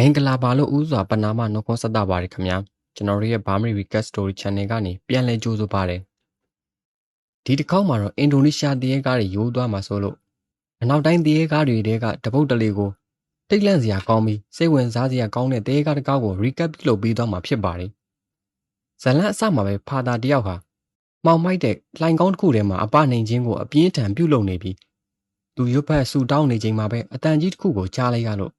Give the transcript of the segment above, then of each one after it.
မင်္ဂလာပါလို့ဥစွာပနာမနှုတ်ခွန်းဆက်တာပါတယ်ခင်ဗျာကျွန်တော်တို့ရဲ့ Burmese Recap Story Channel ကနေပြန်လည်ကြိုဆိုပါတယ်ဒီတစ်ခေါက်မှာတော့အင်ဒိုနီးရှားတရေကားတွေရိုးသွားမှာဆိုလို့အနောက်တိုင်းတရေကားတွေတဲကတပုတ်တလေကိုတိတ်လန့်စရာကောင်းပြီးစိတ်ဝင်စားစရာကောင်းတဲ့တရေကားတစ်ကားကို recap ပြုလုပ်ပြီးသွားမှာဖြစ်ပါတယ်ဇလန်အစမှာပဲဖာသာတယောက်ဟာမောင်မိုက်တဲ့လှိုင်ကောင်းတစ်ခုထဲမှာအပနိုင်ခြင်းကိုအပြင်းထန်ပြုလုပ်နေပြီးသူရွတ်ဖက်ဆူတောင်းနေချိန်မှာပဲအတန်ကြီးတစ်ခုကိုကြားလိုက်ရလို့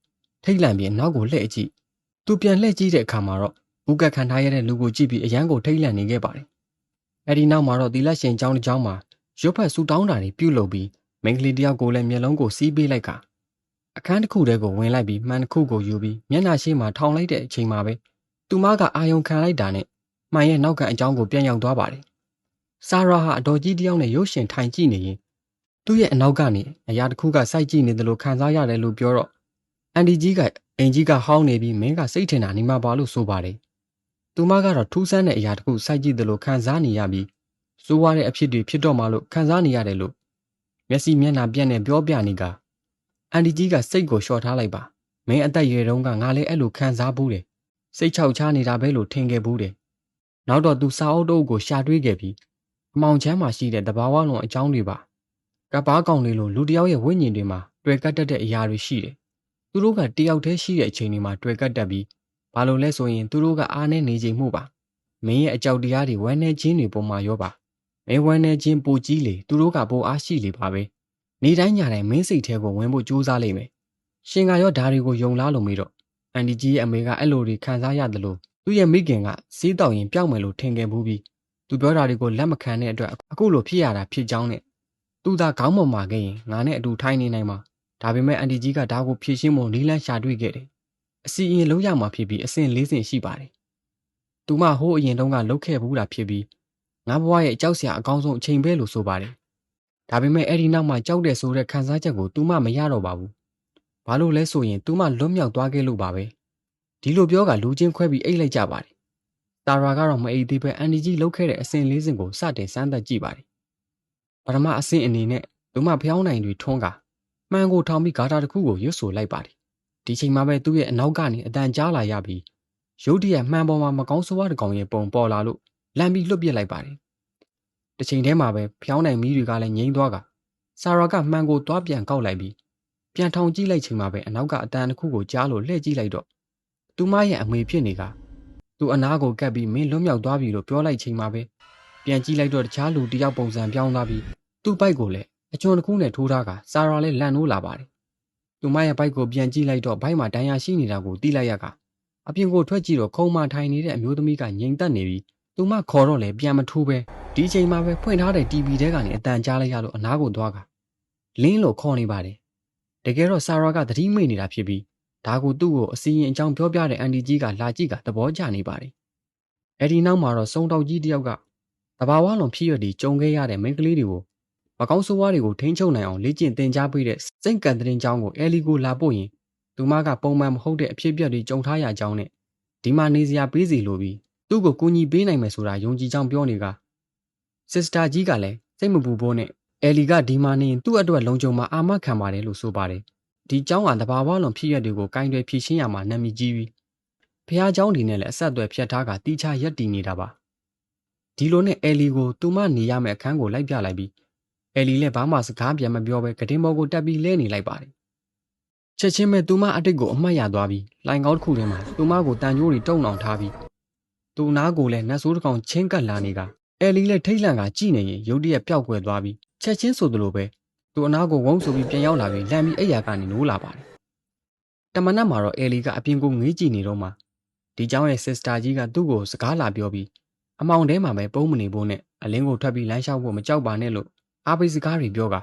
ထိတ်လန့်ပြီးနောက်ကိုလှည့်ကြည့်။သူပြန်လှည့်ကြည့်တဲ့အခါမှာတော့ဘူကတ်ခံထားရတဲ့လူကိုကြည့်ပြီးအရန်ကိုထိတ်လန့်နေခဲ့ပါတယ်။အဲဒီနောက်မှာတော့သီလရှင်ကျောင်းတစ်ကျောင်းမှာရွတ်ဖက်ဆူတောင်းတာတွေပြုလုပ်ပြီးမိန်းကလေးတယောက်ကိုလည်းမျက်လုံးကိုစီးပေးလိုက်ကအခန်းတစ်ခုတည်းကိုဝင်လိုက်ပြီးမှန်တစ်ခုကိုယူပြီးမျက်နှာရှိမှထောင်လိုက်တဲ့အချိန်မှာပဲသူမကအာယုံခံလိုက်တာနဲ့မှန်ရဲ့နောက်ကန်အကြောင်းကိုပြန်ရောက်သွားပါတယ်။ဆာရာဟာအတော်ကြီးတယောက်နဲ့ရုပ်ရှင်ထိုင်ကြည့်နေရင်သူ့ရဲ့အနောက်ကနေအရာတစ်ခုကစိုက်ကြည့်နေတယ်လို့ခံစားရတယ်လို့ပြောတော့အ န်ဒီကြီးကအင်ကြီးကဟောင်းနေပြီးမင်းကစိတ်ထင်တာနေမှာပါလို့ဆိုပါတယ်။သူမကတော့ထူးဆန်းတဲ့အရာတစ်ခုစိုက်ကြည့်တယ်လို့ခံစားနေရပြီးစိုးဝါတဲ့အဖြစ်တွေဖြစ်တော့မှလို့ခံစားနေရတယ်လို့မျက်စိမျက်နှာပြက်နေပြောပြနေကအန်ဒီကြီးကစိတ်ကိုလျှော့ထားလိုက်ပါမင်းအသက်ရွယ်တုန်းကငါလည်းအဲ့လိုခံစားဘူးတယ်စိတ်ချောက်ချနေတာပဲလို့ထင်ခဲ့ဘူးတယ်နောက်တော့သူစာအုပ်တုပ်ကိုရှာတွေးခဲ့ပြီးအမောင်ချမ်းမှာရှိတဲ့တဘာဝလုံးအကြောင်းတွေပါကပ္ပားကောင်လေးလိုလူတစ်ယောက်ရဲ့ဝိညာဉ်တွေမှာတွေ့ကတ်တတ်တဲ့အရာတွေရှိတယ် သူတို့ကတယောက်တည်းရှိတဲ့အချိန်တွေမှာတွေ့ကတ်တတ်ပြီးဘာလို့လဲဆိုရင်သူတို့ကအားနဲ့နေချိန်မှုပါမင်းရဲ့အကြောက်တရားတွေဝမ်းနေခြင်းတွေပုံမှာရောပါမင်းဝမ်းနေခြင်းပိုကြီးလေသူတို့ကပိုအားရှိလေပါပဲနေတိုင်းညတိုင်းမင်းစိတ်ထဲကိုဝင်ဖို့ကြိုးစားလိမ့်မယ်ရှင်ကရောဓာတွေကိုယုံလားလို့မေးတော့အန်ဒီကြီးရဲ့အမေကအဲ့လိုတွေခံစားရတယ်လို့သူ့ရဲ့မိခင်ကစီးတောက်ရင်ပျောက်မယ်လို့ထင်ခဲ့ဘူးပြီးသူပြောတာတွေကိုလက်မခံတဲ့အတွက်အခုလိုဖြစ်ရတာဖြစ်ကြောင်းနဲ့သူသာခေါင်းမမာခဲ့ရင်ငါနဲ့အတူထိုင်နေနိုင်မှာ ဒါပေမဲ့အန်တီကြီးကဒါကိုဖြည့်ရှင်းဖို့နီးလန်းရှာတွေ့ခဲ့တယ်အစီအရင်လုံးရမှာဖြစ်ပြီးအဆင့်၄ဆင့်ရှိပါတယ်သူမဟိုးအရင်တုန်းကလုတ်ခဲ့ဘူးတာဖြစ်ပြီးငါဘဝရဲ့ကြောက်စရာအကောင်းဆုံးအချိန်ပဲလို့ဆိုပါတယ်ဒါပေမဲ့အဲ့ဒီနောက်မှာကြောက်တယ်ဆိုတဲ့ခံစားချက်ကိုသူမမရတော့ပါဘူးဘာလို့လဲဆိုရင်သူမလွတ်မြောက်သွားခဲ့လို့ပါပဲဒီလိုပြောကလူချင်းခွဲပြီးအိတ်လိုက်ကြပါတယ်တာရာကတော့မအိတ်သေးပဲအန်ဒီကြီးလုတ်ခဲ့တဲ့အဆင့်၄ဆင့်ကိုစတင်စမ်းသပ်ကြည့်ပါတယ်ပထမအဆင့်အနေနဲ့သူမဖျောင်းနိုင်တွေထွန်းကာ မှန်ကိုထောင်ပြီးဂါတာတစ်ခုကိုရွတ်ဆိုလိုက်ပါတယ်ဒီချိန်မှာပဲသူ့ရဲ့အနောက်ကနေအတန်ကြားလာရပြီးရုတ်တရက်မှန်ပေါ်မှာမကောင်းဆိုးဝါးတကောင်ရဲ့ပုံပေါ်လာလို့လမ်းပြီးလွတ်ပစ်လိုက်ပါတယ်တစ်ချိန်တည်းမှာပဲဖျောင်းနိုင်မီးတွေကလည်းငြိမ်းသွားကဆာရာကမှန်ကိုသွားပြန်ကောက်လိုက်ပြီးပြန်ထောင်ကြည့်လိုက်ချိန်မှာပဲအနောက်ကအတန်တစ်ခုကိုကြားလို့လှည့်ကြည့်လိုက်တော့သူမရဲ့အမေဖြစ်နေကသူအနာကိုကပ်ပြီးမင်းလွတ်မြောက်သွားပြီလို့ပြောလိုက်ချိန်မှာပဲပြန်ကြည့်လိုက်တော့တခြားလူတယောက်ပုံစံပြောင်းသွားပြီးသူ့ဘိုက်ကိုလည်း အကျွန်းတစ်ခုနဲ့ထိုးထားကဆာရာလည်းလန့်နိုးလာပါတယ်။သူမရဲ့ဘိုက်ကိုပြန်ကြည့်လိုက်တော့ဘိုက်မှာဒဏ်ရာရှိနေတာကိုသိလိုက်ရကအပြင်ကိုထွက်ကြည့်တော့ခုံမှထိုင်နေတဲ့အမျိုးသမီးကငြိမ်သက်နေပြီးသူမခေါ်တော့လည်းပြန်မထိုးပဲဒီအချိန်မှာပဲဖွင့်ထားတဲ့ TV ထဲကနေအတန်ကြားလိုက်ရလို့အနားကိုသွားကလင်းလို့ခေါ်နေပါတယ်။တကယ်တော့ဆာရာကသတိမိနေတာဖြစ်ပြီးဒါကိုသူ့ကိုအစီရင်အကြောင်းပြောပြတဲ့အန်ဒီကြီးကလာကြည့်ကသဘောကျနေပါတယ်။အဲဒီနောက်မှာတော့စုံတောက်ကြီးတယောက်ကတဘာဝလုံးဖြစ်ရတဲ့ကြုံခဲ့ရတဲ့မိန်းကလေးတွေကို မကောင်းဆိုးဝါးတွေကိုထိန်းချုပ်နိုင်အောင်လေ့ကျင့်သင်ကြားပေးတဲ့စိတ်ကန်တဲ့င်းကျောင်းကိုအဲလီကိုလာပို့ရင်သူမကပုံမှန်မဟုတ်တဲ့အဖြစ်အပျက်တွေကြုံထားရကြောင်းနဲ့ဒီမှာနေစရာပေးစီလိုပြီးသူ့ကိုကူညီပေးနိုင်မယ်ဆိုတာယုံကြည်ကြောင်းပြောနေကစစ်စတာကြီးကလည်းစိတ်မပူဖို့နဲ့အဲလီကဒီမှာနေရင်သူ့အတွက်လုံခြုံမှာအာမခံပါတယ်လို့ဆိုပါတယ်ဒီကျောင်းကတဘာဝလုံးဖြစ်ရက်တွေကိုကင်တွေဖြည့်ရှင်းရမှာနာမည်ကြီးပြီးဖះเจ้าတွေနဲ့လည်းအဆက်အသွယ်ဖြတ်ထားကတီးခြားရက်တည်နေတာပါဒီလိုနဲ့အဲလီကိုသူမနေရမယ့်အခန်းကိုလိုက်ပြလိုက်ပြီး ယ်လီလည်းဘာမှစကားပြန်မပြောဘဲကတင်ဘော်ကိုတက်ပြီးလဲနေလိုက်ပါတယ်။ချက်ချင်းပဲသူမအတိတ်ကိုအမှတ်ရသွားပြီးလိုင်ကောင်းတစ်ခုထဲမှာသူမကိုတန်ကြိုးတွေတုံအောင်ထားပြီးသူနားကိုလည်းနတ်ဆိုးတစ်ကောင်ချင်းကပ်လာနေကယ်လီလည်းထိတ်လန့်ကကြည့်နေရင်ရုတ်တရက်ပျောက်ကွယ်သွားပြီးချက်ချင်းဆိုသလိုပဲသူအနားကိုဝုန်းဆိုပြီးပြန်ရောက်လာပြီးလမ်းပြီးအိယာကနေနိုးလာပါတယ်။တမနက်မှာတော့ယ်လီကအပြင်ကိုငေးကြည့်နေတော့မှဒီเจ้าရဲ့ sister ကြီးကသူ့ကိုစကားလာပြောပြီးအမောင်ထဲမှာပဲပုံမနေဖို့နဲ့အလင်းကိုထွက်ပြီးလမ်းလျှောက်ဖို့မကြောက်ပါနဲ့လို့ အားပေးစကားတွေပြောက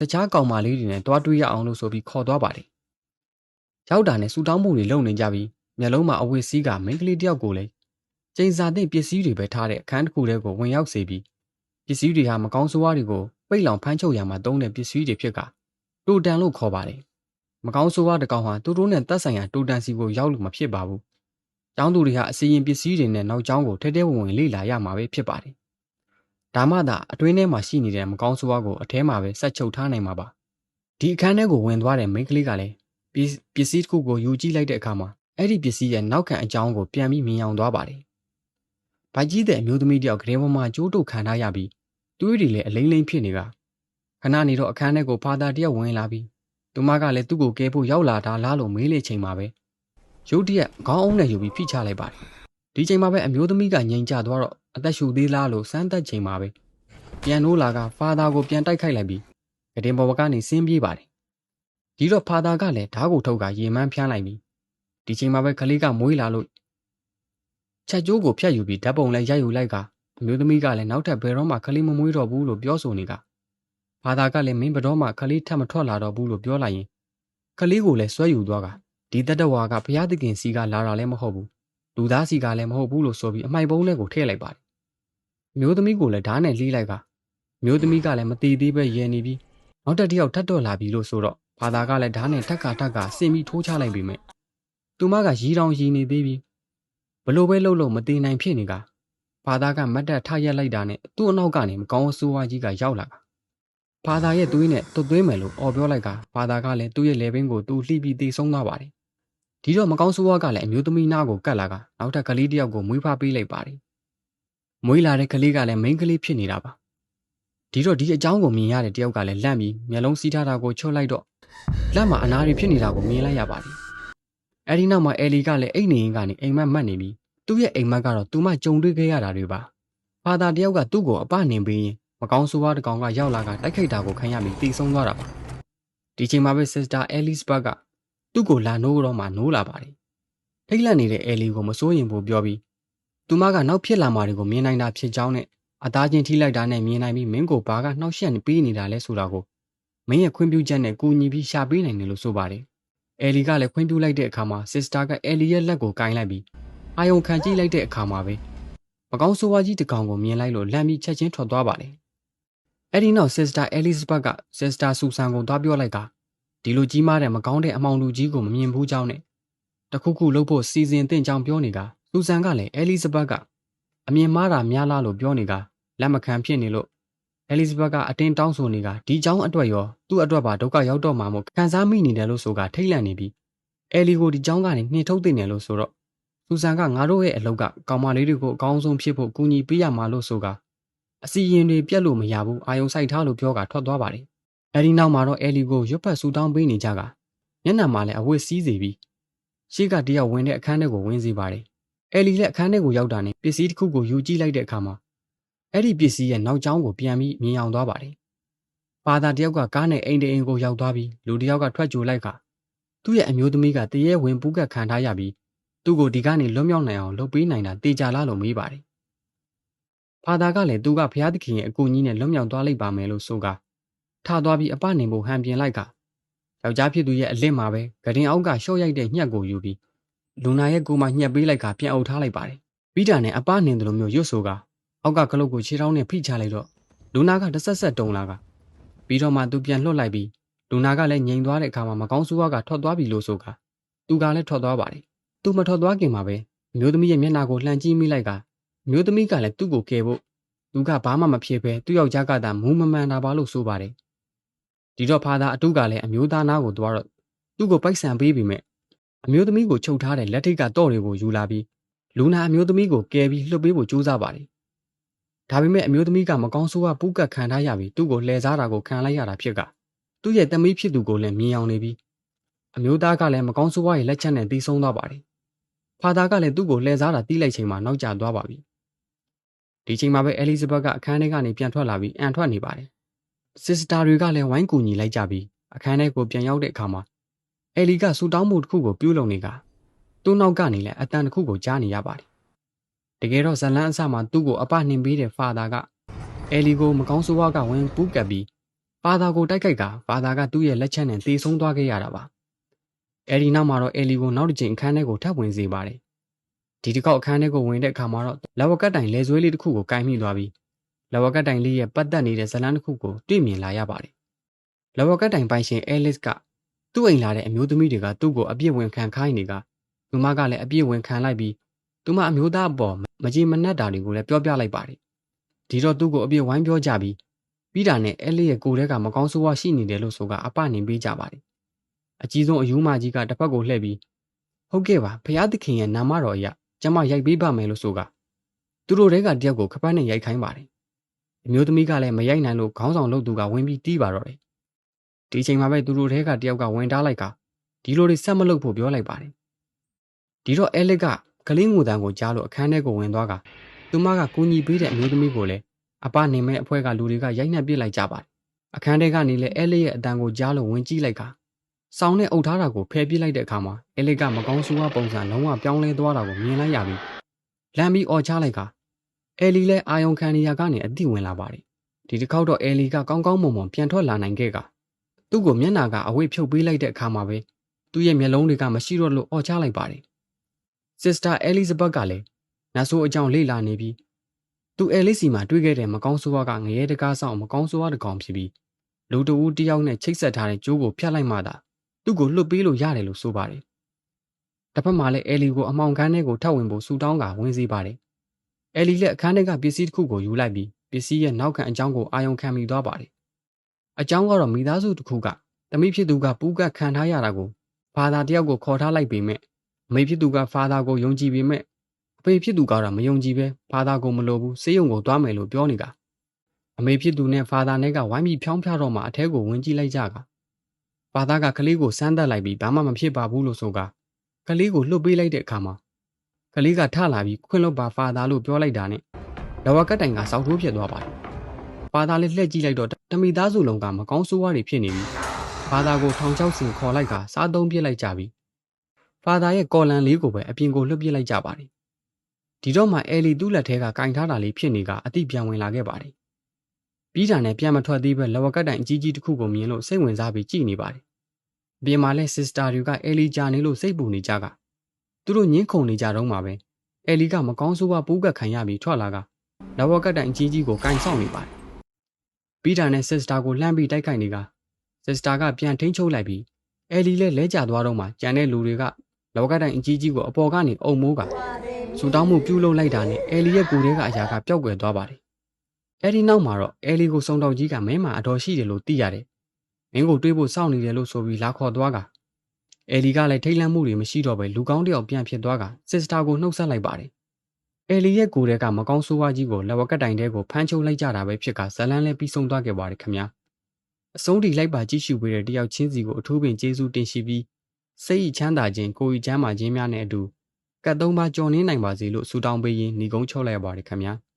တခြားကောင်မလေးတွေနဲ့တွားတွေ့ရအောင်လို့ဆိုပြီးခေါ်သွားပါတယ်။ရောက်တာနဲ့စူတောင်းမှုတွေလုပ်နေကြပြီးမျက်လုံးမှာအဝတ်စည်းကမိန်းကလေးတယောက်ကိုလည်းကျိန်စာတဲ့ပစ္စည်းတွေပဲထားတဲ့အခန်းတစ်ခုထဲကိုဝင်ရောက်စေပြီးပစ္စည်းတွေဟာမကောင်းဆိုးဝါးတွေကိုပိတ်လောင်ဖမ်းချုပ်ရမှာတုံးတဲ့ပစ္စည်းတွေဖြစ်ကတူတန်လို့ခေါ်ပါတယ်။မကောင်းဆိုးဝါးတကောင်ဟာသူတို့နဲ့တက်ဆိုင်ရာတူတန်စီကိုရောက်လို့မဖြစ်ပါဘူး။ကျောင်းသူတွေဟာအစီရင်ပစ္စည်းတွေနဲ့နောက်ကျောင်းကိုထဲထဲဝင်ဝင်လေ့လာရမှာပဲဖြစ်ပါတယ် ဒါမှသာအတွင်းထဲမှာရှိနေတဲ့မကောင်းဆိုးဝါးကိုအထဲမှာပဲဆက်ချုပ်ထားနိုင်မှာပါဒီအခန်းထဲကိုဝင်သွားတဲ့မိန်းကလေးကလည်းပစ္စည်းတစ်ခုကိုယူကြည့်လိုက်တဲ့အခါမှာအဲ့ဒီပစ္စည်းရဲ့နောက်ခံအကြောင်းကိုပြန်ပြီးမြင်အောင်သွားပါတယ်။ဗိုက်ကြီးတဲ့အမျိုးသမီးတယောက်ဂရဲပေါ်မှာကြိုးတုပ်ခံထားရပြီးသွေးတွေလည်းအလိမ့်လိမ့်ဖြစ်နေကခဏနေတော့အခန်းထဲကိုဖာသာတယောက်ဝင်လာပြီးသူမကလည်းသူ့ကိုကဲဖို့ရောက်လာတာလားလို့မေးလေချိန်မှာပဲရုတ်တရက်ခေါင်းအုံးနဲ့ယူပြီးဖိချလိုက်ပါတယ်။ဒီချိန်မှာပဲအမျိုးသမီးကငြိမ်ချသွားတော့ အသက်ရှူသေးလားလို့စမ်းသပ်ချိန်မှာပဲပြန်နိုးလာကဖာသာကိုပြန်တိုက်ခိုက်လိုက်ပြီးကတင်ပေါ်ကနေဆင်းပြေးပါတယ်။ဒီတော့ဖာသာကလည်းဓားကိုထုတ်ကရေမန်းဖျန်းလိုက်ပြီးဒီချိန်မှာပဲကလေးကမွေးလာလို့ချက်ကျိုးကိုဖျက်ယူပြီးဓာတ်ပုံလည်းရိုက်ယူလိုက်ကအမျိုးသမီးကလည်းနောက်ထပ်ဘယ်တော့မှကလေးမမွေးတော့ဘူးလို့ပြောဆိုနေကဘာသာကလည်းမင်းဘယ်တော့မှကလေးထပ်မထွက်လာတော့ဘူးလို့ပြောလိုက်ရင်ကလေးကိုလည်းဆွဲယူသွားကဒီတတဝါကဘုရားသခင်စီကလာတာလည်းမဟုတ်ဘူးလူသားစီကလည်းမဟုတ်ဘူးလို့ဆိုပြီးအမိုက်ပုံးလေးကိုထည့်လိုက်ပါတယ် မျိုးသမီးကိုလည်းဓာတ်နဲ့လှီးလိုက်ကမျိုးသမီးကလည်းမတီးသေးပဲရဲနေပြီးနောက်တစ်တယောက်ထပ်တော့လာပြီလို့ဆိုတော့ဘာသာကလည်းဓာတ်နဲ့ထက်ကထက်ကဆင်ပြီးထိုးချလိုက်ပြီမဲ့သူမကရီတောင်ရီနေသေးပြီးဘလို့ပဲလှုပ်လို့မတည်နိုင်ဖြစ်နေကဘာသာကမတ်တက်ထရက်လိုက်တာနဲ့သူ့အနောက်ကနေမကောင်းဆိုးဝါးကြီးကရောက်လာကဘာသာရဲ့သွေးနဲ့တွတ်သွင်းမယ်လို့អော်ပြောလိုက်ကဘာသာကလည်းသူ့ရဲ့လေဘင်းကိုသူ့လှိပြီးတေဆုံးသွားပါတယ်ဒီတော့မကောင်းဆိုးဝါးကလည်းအမျိုးသမီးနားကိုကတ်လာကနောက်ထပ်ကလေးတစ်ယောက်ကိုမွေးဖားပေးလိုက်ပါတယ် မွေးလာတဲ့ကလေးကလည်းမိန်းကလေးဖြစ်နေတာပါဒီတော့ဒီအကြောင်းကိုမြင်ရတဲ့တယောက်ကလည်းလန့်ပြီးမျက်လုံးစီးထားတာကိုချွတ်လိုက်တော့လက်မှာအနာတွေဖြစ်နေတာကိုမြင်လိုက်ရပါတယ်အဲဒီနောက်မှာယ်လီကလည်းအိတ်နေရင်ကနေအိမ်မက်မှတ်နေပြီးသူ့ရဲ့အိမ်မက်ကတော့သူမှကြုံတွေ့ခဲ့ရတာတွေပါဖာသာတယောက်ကသူ့ကိုအပနှင်ပေးရင်မကောင်းဆိုးဝါးတစ်ကောင်ကရောက်လာကတိုက်ခိုက်တာကိုခံရပြီးတီးဆုံးသွားတာပါဒီချိန်မှာပဲ Sister Alice Berg ကသူ့ကိုလာနိုးတော့မှနိုးလာပါတယ်ထိတ်လန့်နေတဲ့ယ်လီကိုမစိုးရင်ဘူးပြောပြီး သူမကနောက်ဖြစ်လာမှာတွေကိုမြင်နိုင်တာဖြစ်ကြောင်းနဲ့အသားချင်းထိလိုက်တာနဲ့မြင်နိုင်ပြီးမင်းကိုဘာကနှောက်ယှက်ပေးနေတာလဲဆိုတာကိုမင်းရဲ့ခွင့်ပြုချက်နဲ့ကူညီပြီးရှာပေးနိုင်တယ်လို့ဆိုပါတယ်။ယ်လီကလည်းခွင့်ပြုလိုက်တဲ့အခါမှာစစ်စတာကယ်လီရဲ့လက်ကိုကင်လိုက်ပြီးအာယုံခံကြည့်လိုက်တဲ့အခါမှာပဲမကောင်းဆိုးဝါးကြီးတကောင်ကိုမြင်လိုက်လို့လန့်ပြီးချက်ချင်းထွက်သွားပါတယ်။အဲဒီနောက်စစ်စတာအဲလီဇဘတ်ကစစ်စတာဆူဆန်ကိုသွားပြောလိုက်ကဒီလိုကြီးမားတဲ့မကောင်းတဲ့အမောင်လူကြီးကိုမမြင်ဘူးကြောင်းနဲ့တခုခုလုပ်ဖို့စီစဉ်တင်ကြောင်းပြောနေက ဆူဆန်ကလည်းအဲလီဇဘတ်ကအမြင်မှားတာများလားလို့ပြောနေကလက်မခံဖြစ်နေလို့အဲလီဇဘတ်ကအတင်းတောင်းဆိုနေကဒီเจ้าအတွက်ရောသူ့အတွက်ပါဒုက္ခရောက်တော့မှာမို့ခံစားမိနေတယ်လို့ဆိုကထိတ်လန့်နေပြီးအဲလီကိုဒီเจ้าကနေနှင်ထုတ်တင်တယ်လို့ဆိုတော့စူဇန်ကငါတို့ရဲ့အလုပ်ကကောင်မလေးတွေကိုအကောင်းဆုံးဖြစ်ဖို့ကူညီပေးရမှာလို့ဆိုကအစီရင်တွေပြက်လို့မရဘူးအာယုံဆိုင်ထားလို့ပြောကထွက်သွားပါတယ်အဲဒီနောက်မှာတော့အဲလီကိုရွတ်ဖက်ဆူတောင်းပေးနေကြကမျက်နှာမှာလည်းအဝတ်စည်းစီပြီးရှေ့ကတယောက်ဝင်တဲ့အခန်းထဲကိုဝင်စီပါတယ် အဲလီလည်းအခန်းထဲကိုရောက်တာနဲ့ပစ္စည်းတစ်ခုကိုယူကြည့်လိုက်တဲ့အခါမှာအဲ့ဒီပစ္စည်းရဲ့နောက်ကျောင်းကိုပြန်ပြီးမြင်အောင်သွားပါတယ်။ပါသာတယောက်ကကားနဲ့အိမ်တအိမ်ကိုရောက်သွားပြီးလူတယောက်ကထွက်ကြိုလိုက်ကသူ့ရဲ့အမျိုးသမီးကတရေဝင်ပူးကတ်ခံထားရပြီးသူ့ကိုဒီကနေလွတ်မြောက်နိုင်အောင်လုပ်ပေးနိုင်တာတေချာလားလို့မေးပါတယ်။ဖာသာကလည်းသူကဘုရားသခင်ရဲ့အကူအညီနဲ့လွတ်မြောက်သွားလိမ့်ပါမယ်လို့ဆိုကထသွားပြီးအပနေဖို့ဟန်ပြင်လိုက်ကယောက်ျားဖြစ်သူရဲ့အလစ်မှာပဲဂရင်အောက်ကရှော့ရိုက်တဲ့ညှက်ကိုယူပြီး လူနာရဲ့ကိုယ်မှညှက်ပေးလိုက်ကပြန်အုပ်ထားလိုက်ပါတယ်။ပြီးတာနဲ့အပနေတယ်လို့မျိုးရွတ်ဆိုကအောက်ကကလုတ်ကိုခြေထောက်နဲ့ဖိချလိုက်တော့လူနာကတဆက်ဆက်တုံလာကပြီးတော့မှသူပြန်လှုပ်လိုက်ပြီးလူနာကလည်းငြိမ်သွားတဲ့အခါမှာမကောင်းဆိုးကထွက်သွားပြီလို့ဆိုကသူကလည်းထွက်သွားပါတယ်သူမထွက်သွားခင်မှာပဲအမျိုးသမီးရဲ့မျက်နှာကိုလှန်ကြည့်မိလိုက်ကအမျိုးသမီးကလည်းသူ့ကိုကယ်ဖို့သူကဘာမှမဖြစ်ပဲသူ့ယောက်ျားကသာမူးမမှန်တာပါလို့ဆိုပါတယ်ဒီတော့ဖာသာအတုကလည်းအမျိုးသားနာကိုသွားတော့သူ့ကိုပိုက်ဆံပေးပြီးမြဲ အမျိုးသမီးကိုချုပ်ထားတဲ့လက်ထိတ်ကတော့တွေကိုယူလာပြီးလူနာအမျိုးသမီးကိုကယ်ပြီးလှုပ်ပေးဖို့ကြိုးစားပါတယ်ဒါပေမဲ့အမျိုးသမီးကမကောင်းဆိုးကပူးကတ်ခံထားရပြီးသူ့ကိုလှည့်စားတာကိုခံလိုက်ရတာဖြစ်ကသူ့ရဲ့သမီးဖြစ်သူကိုလည်းမြင်အောင်နေပြီးအမျိုးသားကလည်းမကောင်းဆိုးဝါးရဲ့လက်ချက်နဲ့တီးဆုံးသွားပါတယ်။ဖာသာကလည်းသူ့ကိုလှည့်စားတာတီးလိုက်ချိန်မှာနောက်ကျသွားပါပြီ။ဒီချိန်မှာပဲအဲလီဇဘတ်ကအခန်းထဲကနေပြန်ထွက်လာပြီးအန်ထွက်နေပါတယ်။စစ်စတာတွေကလည်းဝိုင်းကူညီလိုက်ကြပြီးအခန်းထဲကိုပြန်ရောက်တဲ့အခါမှာ အဲလီကဆူတောင်းမှုတစ်ခုကိုပြုလုပ်နေကသူ့နောက်ကနေလည်းအတန်တစ်ခုကိုကြားနေရပါတယ်တကယ်တော့ဇလန်းအစမှာသူ့ကိုအပနှင်ပေးတဲ့ဖာသာကအဲလီကိုမကောင်းဆိုးဝါးကဝင်ပူးကပ်ပြီးဖာသာကိုတိုက်ခိုက်ကဖာသာကသူ့ရဲ့လက်ချက်နဲ့တေဆုံးသွားခဲ့ရတာပါအဲဒီနောက်မှာတော့အဲလီကိုနောက်တစ်ချိန်အခန်းထဲကိုထပ်ဝင်စေပါတယ်ဒီတစ်ခေါက်အခန်းထဲကိုဝင်တဲ့အခါမှာတော့လဝကတ်တိုင်လဲဆွဲလေးတစ်ခုကိုကင်မိသွားပြီးလဝကတ်တိုင်လေးရဲ့ပတ်သက်နေတဲ့ဇလန်းတစ်ခုကိုတွေ့မြင်လာရပါတယ်လဝကတ်တိုင်ပိုင်ရှင်အဲလစ်က သူ့အိမ်လာတဲ့အမျိုးသမီးတွေကသူ့ကိုအပြစ်ဝင်ခံခိုင်းနေကသူမကလည်းအပြစ်ဝင်ခံလိုက်ပြီးသူမအမျိုးသားအပေါ်မကြည်မနှက်တာတွေကိုလည်းပြောပြလိုက်ပါတယ်ဒီတော့သူ့ကိုအပြစ်ဝိုင်းပြောကြပြီးပြီးတာနဲ့အဲလစ်ရဲ့ကိုယ်ထဲကမကောင်းဆိုးဝါးရှိနေတယ်လို့ဆိုကအပနေပေးကြပါတယ်အကြီးဆုံးအယူမကြီးကတစ်ဖက်ကိုလှည့်ပြီးဟုတ်ကဲ့ပါဖျားသခင်ရဲ့နာမတော်အရကျမရိုက်ပေးပါမယ်လို့ဆိုကသူတို့တဲကတယောက်ကိုခပတ်နဲ့ရိုက်ခိုင်းပါတယ်အမျိုးသမီးကလည်းမရိုက်နိုင်လို့ခေါင်းဆောင်လုပ်သူကဝင်ပြီးတီးပါတော့တယ် ဒီချိန်မှာပဲသူတို့တဲကတယောက်ကဝင်တားလိုက်ကဒီလိုတွေဆက်မလုပ်ဖို့ပြောလိုက်ပါတယ်ဒီတော့အဲလစ်ကကလေးငိုတန်းကိုကြားလို့အခန်းထဲကိုဝင်သွားကသူမကကူညီပေးတဲ့အမျိုးသမီးကိုလည်းအပနေမဲ့အဖွဲကလူတွေကရိုက်နှက်ပစ်လိုက်ကြပါတယ်အခန်းထဲကနေလည်းအဲလစ်ရဲ့အတန်ကိုကြားလို့ဝင်ကြည့်လိုက်ကစောင်းနဲ့အုပ်ထားတာကိုဖယ်ပြစ်လိုက်တဲ့အခါမှာအဲလစ်ကမကောင်းဆိုးဝါးပုံစံလုံးဝပြောင်းလဲသွားတာကိုမြင်လိုက်ရပြီလမ်းပြီးអော်ချလိုက်ကအဲလီလည်းအာယုံခံနေရကနေအတိဝင်လာပါတယ်ဒီတစ်ခေါက်တော့အဲလီကကောင်းကောင်းမွန်မွန်ပြန်ထွက်လာနိုင်ခဲ့က သူ့ကိုမျက်နာကအဝိတ်ဖြုတ်ပေးလိုက်တဲ့အခါမှာပဲသူ့ရဲ့မျက်လုံးတွေကမရှိတော့လို့អော်ချလိုက်ပါတယ်စစ်စတာအဲလီဇဘတ်ကလည်းနတ်ဆိုးအကြောင်းလေ့လာနေပြီးသူအဲလီစီမှာတွေ့ခဲ့တဲ့မကောင်းဆိုးဝါးကငရဲတကားဆောင်မကောင်းဆိုးဝါးတစ်ကောင်ဖြစ်ပြီးလူတဦးတယောက်နဲ့ချိတ်ဆက်ထားတဲ့ကြိုးကိုဖျက်လိုက်မှသာသူ့ကိုလွတ်ပေးလို့ရတယ်လို့ဆိုပါတယ်။တစ်ဖက်မှာလည်းအဲလီကိုအမောင်ခန်းထဲကိုထပ်ဝင်ဖို့ဆူတောင်းကဝင်စေပါတယ်။အဲလီလည်းအခန်းထဲကပစ္စည်းတစ်ခုကိုယူလိုက်ပြီးပစ္စည်းရဲ့နောက်ခံအကြောင်းကိုအာရုံခံမိသွားပါတယ်။ အကြောင်းကတော့မိသားစုတစ်ခုကတမိဖြစ်သူကပူးကတ်ခံထားရတာကိုဖာသာတယောက်ကိုခေါ်ထားလိုက်ပေမဲ့အမေဖြစ်သူကဖာသာကိုယုံကြည်ပေမဲ့အဖေဖြစ်သူကတော့မယုံကြည်ပဲဖာသာကိုမလိုဘူးစေယုံကိုသွားမယ်လို့ပြောနေတာ။အမေဖြစ်သူနဲ့ဖာသာနဲ့ကဝိုင်းပြီးဖြောင်းဖြတော့မှအထဲကိုဝင်ကြည့်လိုက်ကြက။ဘာသာကကလေးကိုစမ်းသပ်လိုက်ပြီးဘာမှမဖြစ်ပါဘူးလို့ဆိုကကလေးကိုလှုပ်ပေးလိုက်တဲ့အခါမှာကလေးကထလာပြီးခွင့်လွတ်ပါဖာသာလို့ပြောလိုက်တာနဲ့လဝကတိုင်ကစောက်ထိုးဖြစ်သွားပါတယ်။ ဖာသာလေးလှည့်ကြည့်လိုက်တော့တမိသားစုလုံးကမကောင်းဆိုးဝါးတွေဖြစ်နေပြီးဖာသာကိုထောင်ချောက်စင်ခေါ်လိုက်ကစားသုံးပြစ်လိုက်ကြပြီးဖာသာရဲ့ကော်လန်လေးကိုပဲအပြင်ကိုလွှတ်ပြစ်လိုက်ကြပါတယ်။ဒီတော့မှအဲလီသူ့လက်ထဲကကင်ထားတာလေးဖြစ်နေကအတိပြန်ဝင်လာခဲ့ပါတယ်။ပြီးတာနဲ့ပြန်မထွက်သေးပဲလဝကတိုင်အကြီးကြီးတစ်ခုကိုမြင်လို့စိတ်ဝင်စားပြီးကြည့်နေပါတယ်။ပြင်မာလဲစစ္စတာတွေကအဲလီကြာနေလို့စိတ်ပူနေကြကသူတို့ညင်းခုန်နေကြတော့မှပဲအဲလီကမကောင်းဆိုးဝါးပူးကတ်ခံရပြီးထွက်လာကလဝကတိုင်အကြီးကြီးကိုကင်ဆောင်နေပါတယ်။ ပြီးတာနဲ့စစ္စတာကိုလှမ်းပြီးတိုက်ခိုက်နေကစစ္စတာကပြန်ထိန်းချုပ်လိုက်ပြီးအဲလီလည်းလဲကျသွားတော့မှကြံတဲ့လူတွေကလဝကတိုင်အကြီးကြီးကိုအပေါ်ကနေအုံမိုးကဆူတောင်းမှုပြုလုပ်လိုက်တာနဲ့အဲလီရဲ့ကိုယ်ထဲကအရာကပျောက်ကွယ်သွားပါတယ်။အဲဒီနောက်မှာတော့အဲလီကိုစုံတော်ကြီးကမဲမှာအတော်ရှိတယ်လို့သိရတယ်။မင်းကိုတွေးဖို့စောင့်နေတယ်လို့ဆိုပြီးလာခေါ်သွားကအဲလီကလည်းထိတ်လန့်မှုတွေမရှိတော့ပဲလူကောင်းတယောက်ပြန်ဖြစ်သွားကစစ်စတာကိုနှုတ်ဆက်လိုက်ပါတယ်။ အဲလီရဲ့ကိုယ်ထဲကမကောင်းဆိုးဝါးကြီးကိုလက်ဝက်ကတိုင်တဲကိုဖမ်းချုပ်လိုက်ကြတာပဲဖြစ်ကဇလန်းလည်းပြီးဆုံးသွားခဲ့ပါတယ်ခင်ဗျာ။အဆုံးထိလိုက်ပါကြည့်ရှုပေးတဲ့တယောက်ချင်းစီကိုအထူးပင်ကျေးဇူးတင်ရှိပြီးစိတ်ဤချမ်းသာခြင်းကိုယ်ဤချမ်းသာခြင်းများနဲ့အတူကတ်သုံးပါကြော်နှင်းနိုင်ပါစေလို့ဆုတောင်းပေးရင်းညီကုန်းချုပ်လိုက်ရပါတယ်ခင်ဗျာ။